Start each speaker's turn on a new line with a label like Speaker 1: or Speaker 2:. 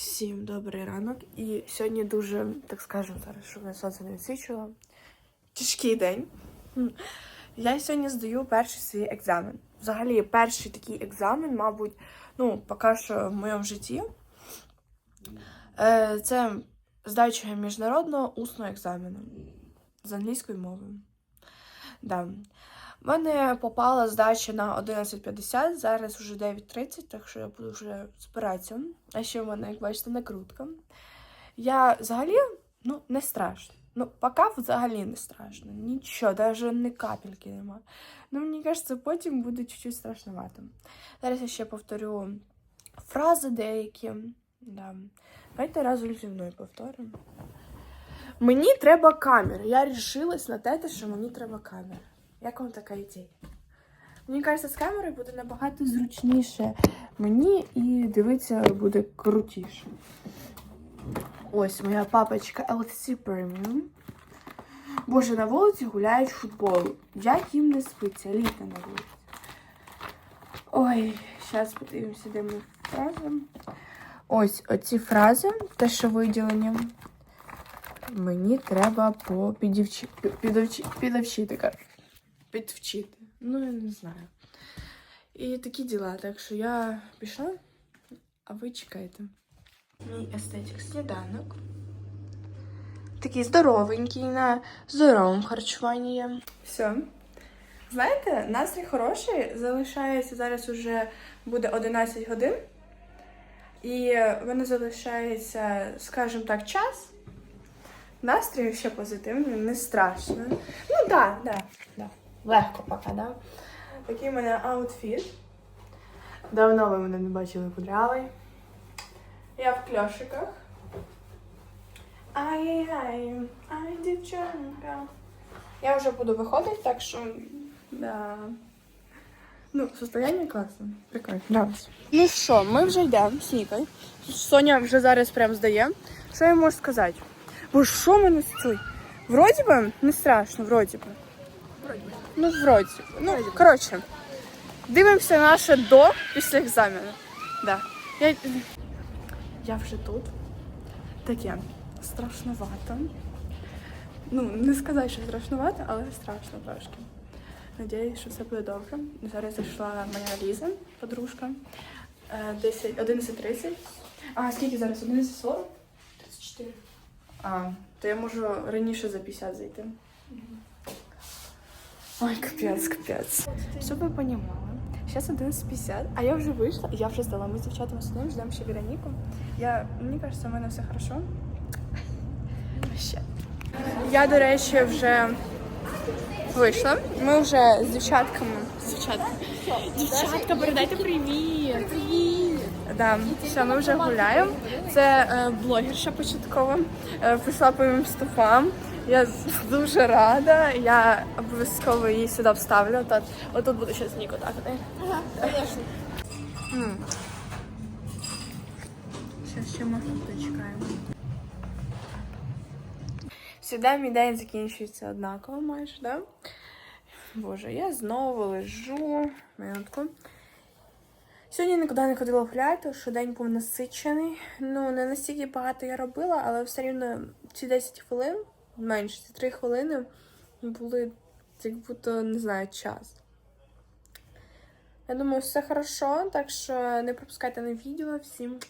Speaker 1: Всім добрий ранок. І сьогодні дуже, так скажемо зараз, щоб мене сонце не відсвічувало. Тяжкий день. Я сьогодні здаю перший свій екзамен. Взагалі, перший такий екзамен, мабуть, ну, поки що в моєму житті. Е, Це здача міжнародного усного екзамену з англійської мови. Да. У мене попала здача на 11.50, зараз вже 9.30, так що я буду вже збиратися. А ще в мене, як бачите, накрутка. Я взагалі ну, не страшно. Ну, поки взагалі не страшно. Нічого, навіть ні капельки нема. Ну, мені кажеться, потім буде чуть-чуть страшновато. Зараз я ще повторю фрази деякі. Да. Давайте разом зі мною повторимо. Мені треба камера. Я рішилась на те, що мені треба камера. Як вам така ідея? Мені кажеться, з камерою буде набагато зручніше мені і дивитися буде крутіше. Ось моя папочка LC Premium. Боже, на вулиці гуляють футбол. Як їм не спиться, літо на вулиці. Ой, зараз подивимося, де ми фрази. Ось оці фрази, те, що виділені. Мені треба по підівчи... підовчи... підовчити. Підвчити. Ну, я не знаю. І такі діла. Так що я пішла, а ви чекайте. Мій естетик сніданок. Такий здоровенький, на здоровому харчуванні. Все. Знаєте, настрій хороший. Залишається зараз уже буде 11 годин. І в мене залишається, скажімо так, час. Настрій ще позитивний, не страшно. Ну так, да, да, да. Легко поки, да? Такий в мене аутфіт. Давно ви мене не бачили кудрявий. Я в кльошиках. Ай-яй-яй, ай, дівчонка. Я вже буду виходити, так що. Да. Ну, состояние класне. Прикольно. Нравится. Ну що, ми вже йдемо, снікай. Соня вже зараз прям здає. Що я можу сказати? Бо що мене цей? Вроді би, не страшно, вроді би. Ну, вроді. Ну, коротше, дивимося наше до після екзамену. Да. Я, я вже тут. Таке страшновато. Ну, не сказати, що страшновато, але страшно трошки. Надіюсь, що все буде добре. Зараз зайшла моя Ліза, подружка. Е, 10, 11.30. А, скільки зараз? 11.40? 34. А, то я можу раніше за 50 зайти. Ой, капець, капець. Щоб ви розуміли, зараз 11.50, а я вже вийшла, я вже здала. Ми з дівчатами сидимо, ждемо ще Вероніку. Я, мені кажеться, у мене все хорошо. Ще. Я, до речі, вже вийшла. Ми вже з дівчатками. З дівчатками. Дівчатка, передайте привіт! Привіт! Да, все, ми вже гуляємо. Це е, блогерша початкова. Е, прийшла по моїм стопам. Я дуже рада. Я обов'язково її сюди вставлю. Тут, отут буде щось Ніко так. Ага, звісно. Зараз ще можна почекаємо. Сюди мій день закінчується однаково майже, да? Боже, я знову лежу. Минутку. Сьогодні нікуди не ходила гуляти, тому що день був насичений. Ну, не настільки багато я робила, але все рівно ці 10 хвилин, менше, ці 3 хвилини були як будто, не знаю, час. Я думаю, все хорошо, так що не пропускайте на відео. Всім